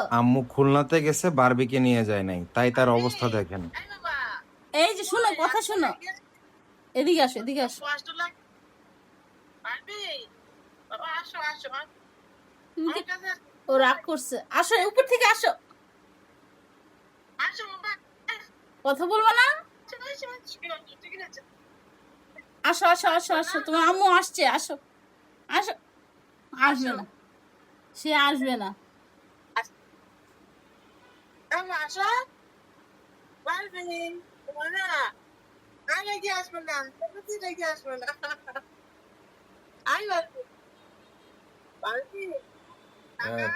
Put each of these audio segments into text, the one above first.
আসো আম্মু খুলনাতে গেছে বারবিকে নিয়ে যায় নাই। তাই তার অবস্থা দেখেন। এই যে শোনো কথা শোনো। এদিকে আসো এদিকে আসো। ও রাগ করছে। আসো উপর থেকে আসো। কথা বলব না? আসো আসো আসো। আসো তোমার আম্মু আসছে আসো। আসো। আসবে না। সে আসবে না। বাবা আসো পারবি না আমি রেখে আসব না তুমি রেখে আসব না আই পারবি পারবি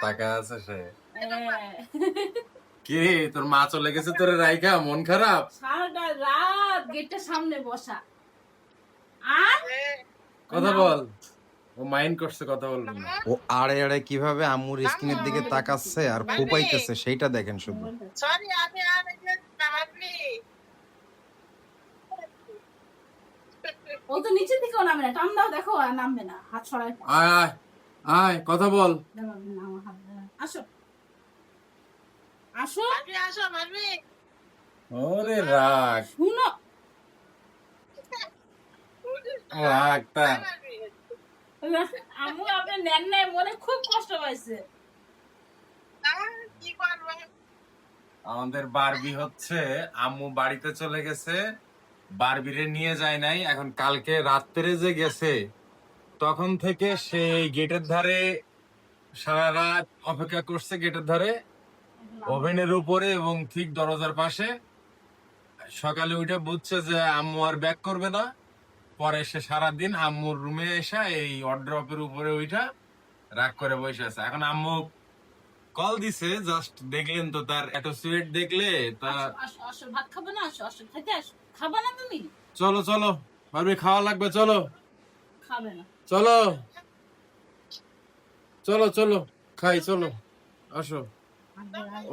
টাকা আছে সে। হ্যাঁ। কি তোর মা চলে গেছে তোর রাইখা? মন খারাপ? সারাটা রাত গেটের সামনে বসা। আর? কথা বল। ও মাইন্ড করছে কথা বলবি না। ও আড়ে আড়ে কীভাবে আম্মুর স্ক্রিনের দিকে তাকাচ্ছে আর ফুপাইতেছে সেইটা দেখেন শুধু। সরি আমি আর রেখে পারবি ও তো নিচে থেকেও নামে না টান দাও দেখো আর নামবে না হাত ছড়ায় আয় আয় আয় কথা বল। আসো। আসো। আসো পারবি ওরে রাগ। শুনো। রাগ আম্মু আপনি নেন নাই মনে খুব কষ্ট পাইছে। আমাদের বারবি হচ্ছে, আম্মু বাড়িতে চলে গেছে, বারবিরে নিয়ে যায় নাই, এখন কালকে রাত্রে যে গেছে, তখন থেকে সেই গেটের ধারে সারা রাত অপেক্ষা করছে গেটের ধারে, ওভেনের উপরে এবং ঠিক দরজার পাশে। সকালে উঠে বুঝছে যে আম্মু আর ব্যাক করবে না। পরে সে সারাদিন আম্মুর রুমে এসে এই অড্রপের উপরে উঠা রাগ করে বসে আছে। এখন আম্মু কল দিছে জাস্ট দেখলেন তো তার দেখলে তার আসো, আসো আসো ভাত খাবে না? আসো খাবে না তুমি? চলো চলো। পারবি খাওয়া লাগবে চলো। খাবে না। চলো। চলো চলো। খাই চলো। আসো।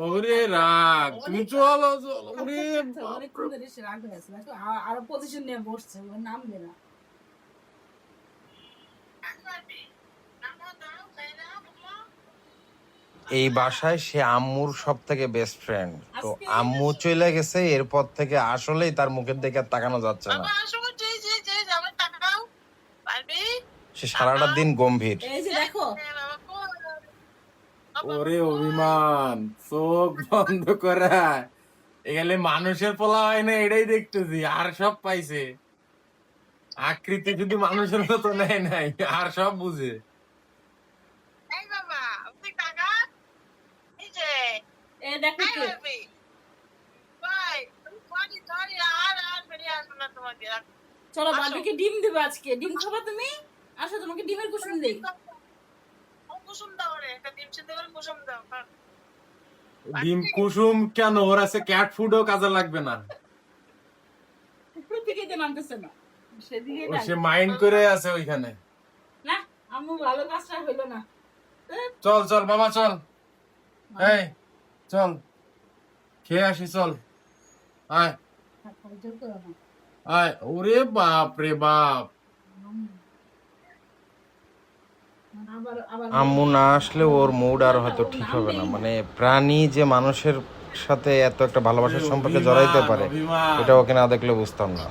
ওরে রাগ তুমি চলো ওরে আরও পজিশন নিয়ে বসছে না এই বাসায় সে আম্মুর সব থেকে বেস্ট ফ্রেন্ড তো আম্মু চলে গেছে এরপর থেকে আসলেই তার মুখের দিকে আর তাকানো যাচ্ছে না। সে সারাটা দিন গম্ভীর। এই যে দেখো ওরে অভিমান চোখ বন্ধ করা। এখানে মানুষের পোলা হয় না এটাই দেখতেছি আর সব পাইছে। আকৃতি যদি মানুষের মতো নেয় নাই আর সব বুঝে। চলো। বাবিকে ডিম দেবে আজকে। ডিম খাবা তুমি? আসো তোমাকে ডিমের কুসুম দেই। কুসুম দাও রে একটা ডিম সিদ্ধ করে কুসুম দাও। ডিম কুসুম কেন? ওর আছে ক্যাট ফুডও কাজে লাগবে না। সেদিকে সে মাইন্ড করে আছে ওইখানে। না আম্মু ভালো কাজটা হইল না। চল চল বাবা চল। এই চল। খেয়ে আসি চল। আয়। আয়। ওরে বাপ। রে বাপ আম্মু না আসলে ওর মুড আর হয়তো ঠিক হবে না। মানে প্রাণী যে মানুষের সাথে এত একটা ভালোবাসার সম্পর্কে জড়াইতে পারে এটা ওকে না দেখলে বুঝতাম না।